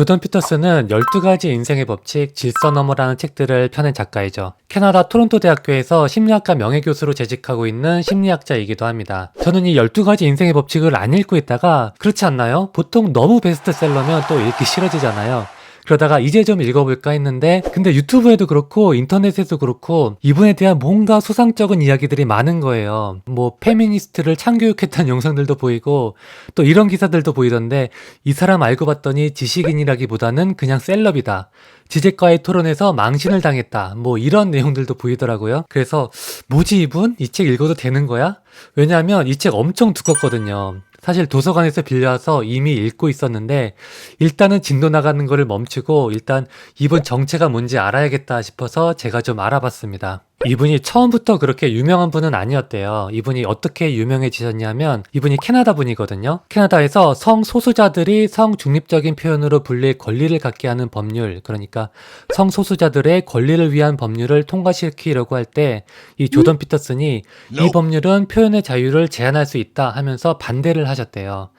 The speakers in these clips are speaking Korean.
조던 피터스는 12가지 인생의 법칙, 질서 너머라는 책들을 펴낸 작가이죠. 캐나다 토론토 대학교에서 심리학과 명예교수로 재직하고 있는 심리학자이기도 합니다. 저는 이 12가지 인생의 법칙을 안 읽고 있다가 그렇지 않나요? 보통 너무 베스트셀러면 또 읽기 싫어지잖아요. 그러다가 이제 좀 읽어볼까 했는데 근데 유튜브에도 그렇고 인터넷에도 그렇고 이분에 대한 뭔가 소상적인 이야기들이 많은 거예요. 뭐 페미니스트를 참교육했다는 영상들도 보이고 또 이런 기사들도 보이던데 이 사람 알고 봤더니 지식인이라기보다는 그냥 셀럽이다. 지제과의 토론에서 망신을 당했다. 뭐 이런 내용들도 보이더라고요. 그래서 뭐지 이분? 이 책 읽어도 되는 거야? 왜냐하면 이 책 엄청 두껍거든요. 사실 도서관에서 빌려와서 이미 읽고 있었는데 일단은 진도 나가는 거를 멈추고 일단 이분 정체가 뭔지 알아야겠다 싶어서 제가 좀 알아봤습니다. 이분이 처음부터 그렇게 유명한 분은 아니었대요. 이분이 어떻게 유명해지셨냐면 이분이 캐나다 분이거든요. 캐나다에서 성소수자들이 성중립적인 표현으로 불릴 권리를 갖게 하는 법률, 그러니까 성소수자들의 권리를 위한 법률을 통과시키려고 할 때 이 조던 피터슨이 이 법률은 표현의 자유를 제한할 수 있다 하면서 반대를 하셨대요.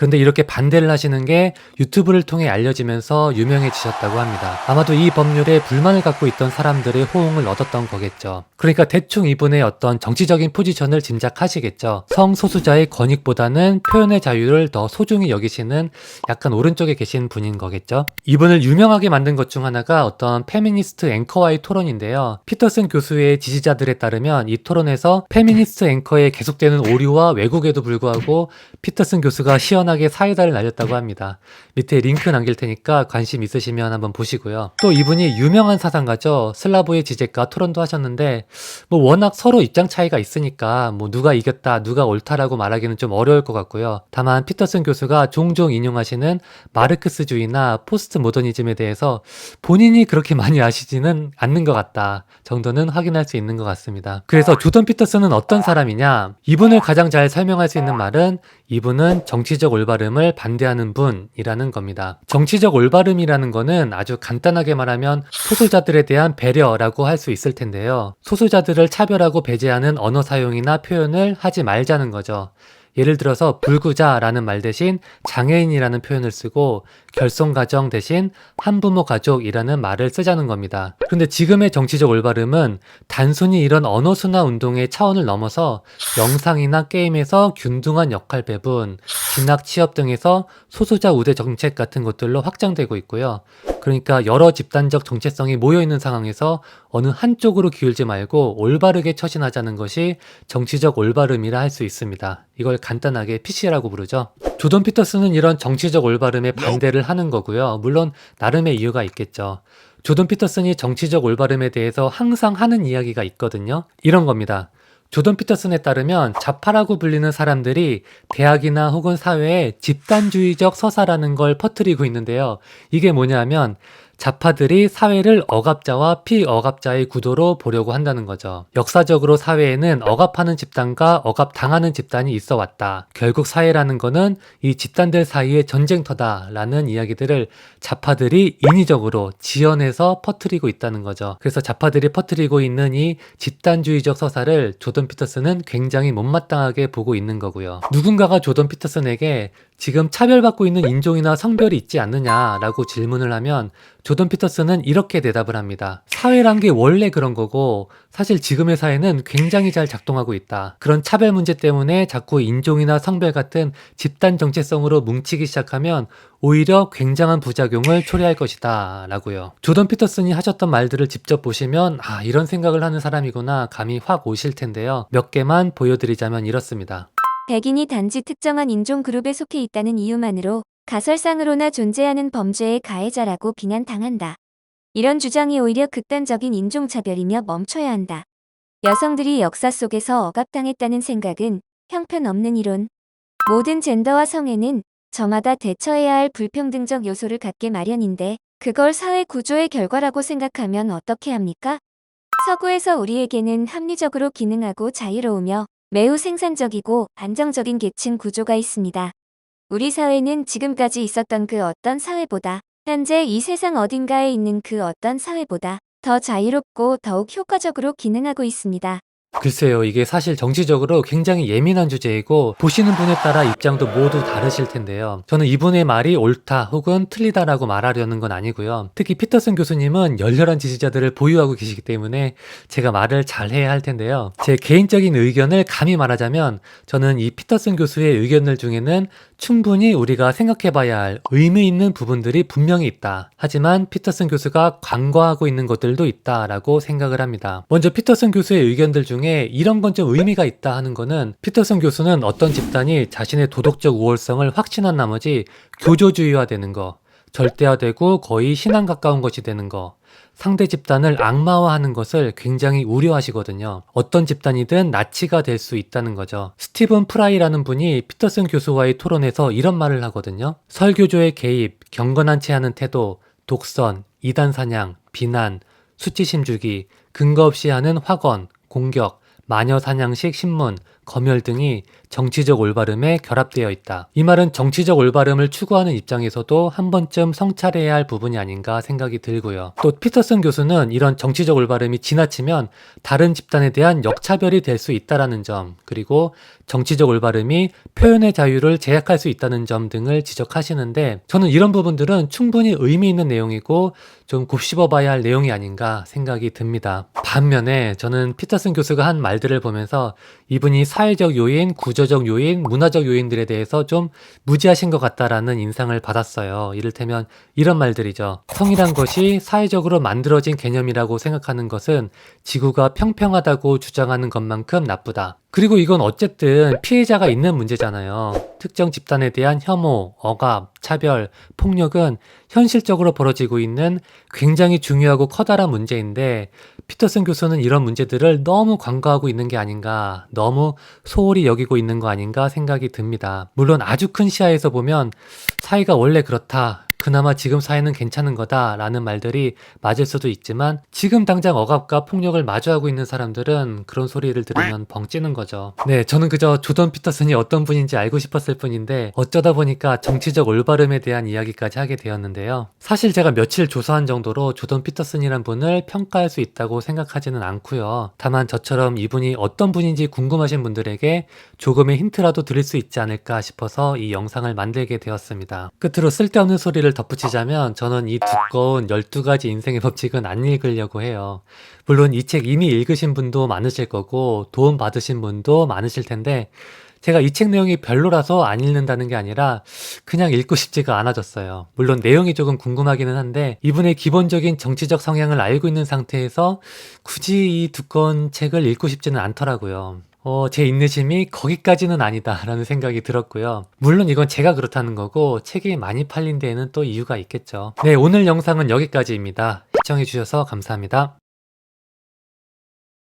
그런데 이렇게 반대를 하시는 게 유튜브를 통해 알려지면서 유명해지셨다고 합니다. 아마도 이 법률에 불만을 갖고 있던 사람들의 호응을 얻었던 거겠죠. 그러니까 대충 이분의 어떤 정치적인 포지션을 짐작하시겠죠. 성소수자의 권익보다는 표현의 자유를 더 소중히 여기시는 약간 오른쪽에 계신 분인 거겠죠. 이분을 유명하게 만든 것 중 하나가 어떤 페미니스트 앵커와의 토론인데요. 피터슨 교수의 지지자들에 따르면 이 토론에서 페미니스트 앵커의 계속되는 오류와 왜곡에도 불구하고 피터슨 교수가 시 원하게 사이다를 날렸다고 합니다. 밑에 링크 남길 테니까 관심 있으시면 한번 보시고요. 또 이분이 유명한 사상가죠. 슬라보의 지제가 토론도 하셨는데 뭐 워낙 서로 입장 차이가 있으니까 뭐 누가 이겼다, 누가 옳다라고 말하기는 좀 어려울 것 같고요. 다만 피터슨 교수가 종종 인용하시는 마르크스주의나 포스트 모더니즘에 대해서 본인이 그렇게 많이 아시지는 않는 것 같다 정도는 확인할 수 있는 것 같습니다. 그래서 조던 피터슨은 어떤 사람이냐? 이분을 가장 잘 설명할 수 있는 말은 이분은 정치적 올바름을 반대하는 분이라는 겁니다. 정치적 올바름이라는 거는 아주 간단하게 말하면 소수자들에 대한 배려라고 할 수 있을 텐데요. 소수자들을 차별하고 배제하는 언어 사용이나 표현을 하지 말자는 거죠. 예를 들어서 불구자라는 말 대신 장애인이라는 표현을 쓰고 결손 가정 대신 한부모 가족이라는 말을 쓰자는 겁니다. 그런데 지금의 정치적 올바름은 단순히 이런 언어 순화 운동의 차원을 넘어서 영상이나 게임에서 균등한 역할 배분, 진학 취업 등에서 소수자 우대 정책 같은 것들로 확장되고 있고요. 그러니까 여러 집단적 정체성이 모여 있는 상황에서 어느 한쪽으로 기울지 말고 올바르게 처신하자는 것이 정치적 올바름이라 할 수 있습니다. 이걸 간단하게 PC라고 부르죠. 조던 피터스는 이런 정치적 올바름에 반대를 하는 거고요. 물론 나름의 이유가 있겠죠. 조던 피터슨이 정치적 올바름에 대해서 항상 하는 이야기가 있거든요. 이런 겁니다. 조던 피터슨에 따르면 좌파라고 불리는 사람들이 대학이나 혹은 사회에 집단주의적 서사라는 걸 퍼뜨리고 있는데요. 이게 뭐냐면 좌파들이 사회를 억압자와 피억압자의 구도로 보려고 한다는 거죠. 역사적으로 사회에는 억압하는 집단과 억압당하는 집단이 있어 왔다. 결국 사회라는 거는 이 집단들 사이의 전쟁터다라는 이야기들을 좌파들이 인위적으로 지연해서 퍼뜨리고 있다는 거죠. 그래서 좌파들이 퍼뜨리고 있는 이 집단주의적 서사를 조던 피터슨은 굉장히 못마땅하게 보고 있는 거고요. 누군가가 조던 피터슨에게 지금 차별받고 있는 인종이나 성별이 있지 않느냐라고 질문을 하면 조던 피터슨은 이렇게 대답을 합니다. 사회란 게 원래 그런 거고 사실 지금의 사회는 굉장히 잘 작동하고 있다. 그런 차별 문제 때문에 자꾸 인종이나 성별 같은 집단 정체성으로 뭉치기 시작하면 오히려 굉장한 부작용을 초래할 것이다. 라고요. 조던 피터슨이 하셨던 말들을 직접 보시면 아, 이런 생각을 하는 사람이구나 감이 확 오실 텐데요. 몇 개만 보여드리자면 이렇습니다. 백인이 단지 특정한 인종 그룹에 속해 있다는 이유만으로 가설상으로나 존재하는 범죄의 가해자라고 비난당한다. 이런 주장이 오히려 극단적인 인종차별이며 멈춰야 한다. 여성들이 역사 속에서 억압당했다는 생각은 형편없는 이론. 모든 젠더와 성에는 저마다 대처해야 할 불평등적 요소를 갖게 마련인데 그걸 사회 구조의 결과라고 생각하면 어떻게 합니까? 서구에서 우리에게는 합리적으로 기능하고 자유로우며 매우 생산적이고 안정적인 계층 구조가 있습니다. 우리 사회는 지금까지 있었던 그 어떤 사회보다 현재 이 세상 어딘가에 있는 그 어떤 사회보다 더 자유롭고 더욱 효과적으로 기능하고 있습니다. 글쎄요, 이게 사실 정치적으로 굉장히 예민한 주제이고 보시는 분에 따라 입장도 모두 다르실 텐데요. 저는 이분의 말이 옳다 혹은 틀리다라고 말하려는 건 아니고요. 특히 피터슨 교수님은 열렬한 지지자들을 보유하고 계시기 때문에 제가 말을 잘 해야 할 텐데요. 제 개인적인 의견을 감히 말하자면 저는 이 피터슨 교수의 의견들 중에는 충분히 우리가 생각해 봐야 할 의미 있는 부분들이 분명히 있다. 하지만 피터슨 교수가 간과하고 있는 것들도 있다라고 생각을 합니다. 먼저 피터슨 교수의 의견들 중에 이런 건 좀 의미가 있다 하는 거는 피터슨 교수는 어떤 집단이 자신의 도덕적 우월성을 확신한 나머지 교조주의화되는 거, 절대화되고 거의 신앙 가까운 것이 되는 거, 상대 집단을 악마화하는 것을 굉장히 우려하시거든요. 어떤 집단이든 나치가 될 수 있다는 거죠. 스티븐 프라이라는 분이 피터슨 교수와의 토론에서 이런 말을 하거든요. 설교조의 개입, 경건한 채 하는 태도, 독선, 이단 사냥, 비난, 수치심 주기, 근거 없이 하는 확언, 공격, 마녀 사냥식 신문, 검열 등이 정치적 올바름에 결합되어 있다. 이 말은 정치적 올바름을 추구하는 입장에서도 한 번쯤 성찰해야 할 부분이 아닌가 생각이 들고요. 또 피터슨 교수는 이런 정치적 올바름이 지나치면 다른 집단에 대한 역차별이 될 수 있다라는 점, 그리고 정치적 올바름이 표현의 자유를 제약할 수 있다는 점 등을 지적하시는데 저는 이런 부분들은 충분히 의미 있는 내용이고 좀 곱씹어 봐야 할 내용이 아닌가 생각이 듭니다. 반면에 저는 피터슨 교수가 한 말들을 보면서 이분이 사회적 요인, 구조 적 요인, 문화적 요인들에 대해서 좀 무지하신 것 같다라는 인상을 받았어요. 이를테면 이런 말들이죠. 성이란 것이 사회적으로 만들어진 개념이라고 생각하는 것은 지구가 평평하다고 주장하는 것만큼 나쁘다. 그리고 이건 어쨌든 피해자가 있는 문제잖아요. 특정 집단에 대한 혐오, 억압, 차별, 폭력은 현실적으로 벌어지고 있는 굉장히 중요하고 커다란 문제인데 피터슨 교수는 이런 문제들을 너무 관과하고 있는 게 아닌가, 너무 소홀히 여기고 있는 거 아닌가 생각이 듭니다. 물론 아주 큰 시야에서 보면 사회가 원래 그렇다. 그나마 지금 사회는 괜찮은 거다라는 말들이 맞을 수도 있지만 지금 당장 억압과 폭력을 마주하고 있는 사람들은 그런 소리를 들으면 벙찌는 거죠. 네, 저는 그저 조던 피터슨이 어떤 분인지 알고 싶었을 뿐인데 어쩌다 보니까 정치적 올바름에 대한 이야기까지 하게 되었는데요. 사실 제가 며칠 조사한 정도로 조던 피터슨이란 분을 평가할 수 있다고 생각하지는 않고요. 다만 저처럼 이분이 어떤 분인지 궁금하신 분들에게 조금의 힌트라도 드릴 수 있지 않을까 싶어서 이 영상을 만들게 되었습니다. 끝으로 쓸데없는 소 리를 덧붙이자면 저는 이 두꺼운 12가지 인생의 법칙은 안 읽으려고 해요. 물론 이 책 이미 읽으신 분도 많으실 거고 도움 받으신 분도 많으실 텐데 제가 이 책 내용이 별로라서 안 읽는다는 게 아니라 그냥 읽고 싶지가 않아졌어요. 물론 내용이 조금 궁금하기는 한데 이분의 기본적인 정치적 성향을 알고 있는 상태에서 굳이 이 두꺼운 책을 읽고 싶지는 않더라고요. 어, 제 인내심이 거기까지는 아니다라는 생각이 들었고요. 물론 이건 제가 그렇다는 거고 책이 많이 팔린 데에는 또 이유가 있겠죠. 네, 오늘 영상은 여기까지입니다. 시청해주셔서 감사합니다.